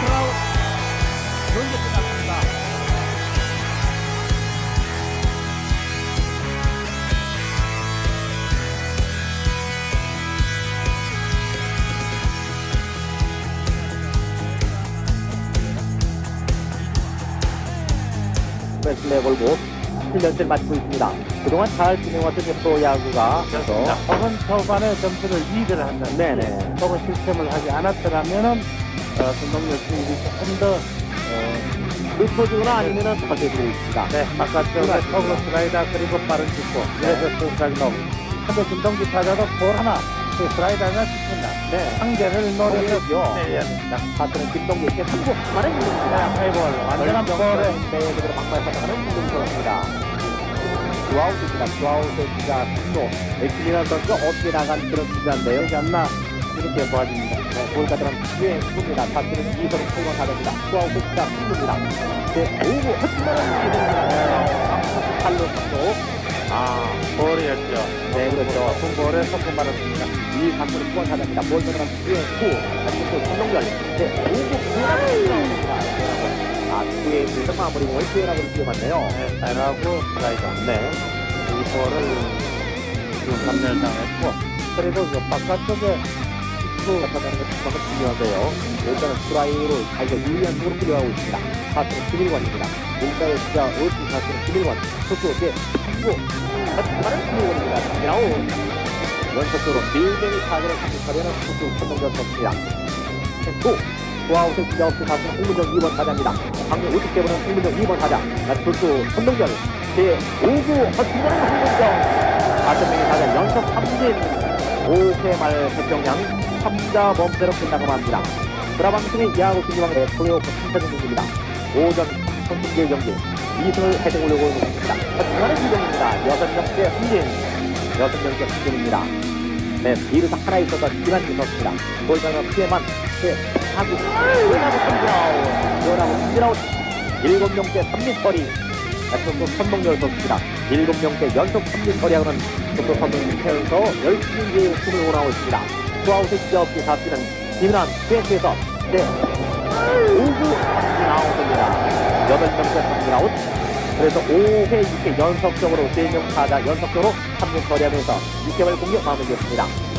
트라우 경기 끝났습니다. 레슬레 걸고 7년째를 마치고 있습니다. 그동안 잘 진행왔던 프로야구가 그래서 혹은 초반에 점수를 리드를 한다면 네네. 혹은 실점을 하지 않았더라면은 어, 김동열 수입이 조금 더 어, 늦춰주거나 아니면은 터져주고 있습니다. 네, 바깥쪽에 터그 슬라이더 그리고 빠른 직구. 이래서 수까지 나오고 근데 김동기 타자도 볼 하나 그 슬라이더가 찍힌다 네. 상대를 노려서. 내야 된다 파트는 김동규에게 한국 많은 분입니다. 하이볼 완전한 볼에 네, 그대로 막말 사랑하는 김동규입니다. 주아웃입니다. 주아웃의 주자 분노. 엑스리나 선수가 어떻게 나간 그런 주자인데요. 되지 않나 이렇게 보아집니다 네, 볼가드는 뒤에 습니다 파트는 이선을 풀고 가됩니다. 주아웃의 주자 분노입니다. 네, 오고 헛발을 기회입니다. 볼이었죠 네, 그렇죠. 볼에 선수 받았습니다 이 상수를 후원 사장입니다. 볼가드는 뒤에 후. 다시 또 김동규. 네, 오고 구원하고 나옵니다. 아, 뒤에 들서 마무리 공을 구원하고 뛰어맞네요. 네, 잘하고 슬라이더 네. 이 볼을 지금 감멸당했고 그리고 그 바깥쪽에 수 나타나는 것이 정말 중요한데요. 일단은 스트라이로 자기가 유리한 쪽으로 끌려가고 있습니다. 파트는 김일관입니다. 일단은 진짜 올수 파트는 김일관. 속도에 한 고 다른 김일관입니다. 야오. 연속적으로 밀대를 타자를 공격하려는 속도 천동전 선수입니다. 또 도아웃의 진짜 없이 파트는 홍문정 2번 타자입니다. 방금 50개 보는 홍문정 2번 타자. 나투수 천동전 제5구 허스키는 홍문정. 다섯 명의 타자 연속 삼진 5회 말 백경량 3자 범대로 끝나고 맙니다. 드라방송의 야구 신기방의 플레이오프 3차전 경기입니다. 오전 선승제 경기 2승을 해서 올려고. 하지만은 이경입니다. 6명째 승진 6명째 승진입니다. 네, 이르사 하나 있어서 기만 있었습니다. 골반은 피해만 네, 하고 연하고 승진아웃 연하고 승진아웃 7명째 3리 처리 또 선동열 선수입니다. 7명째 연속 3리 처리하고는 또 선동을 태워서 열심히 이제 숨을 올라오고 있습니다. 투아웃의 지자없이 잡히는 김은환 스웨트에서 네 5구 삼진아웃입니다. 8명째 삼진아웃 그래서 5회 6회 연속적으로 3명 타자 연속적으로 3진 처리하면서 6개월 공격 마무리했습니다.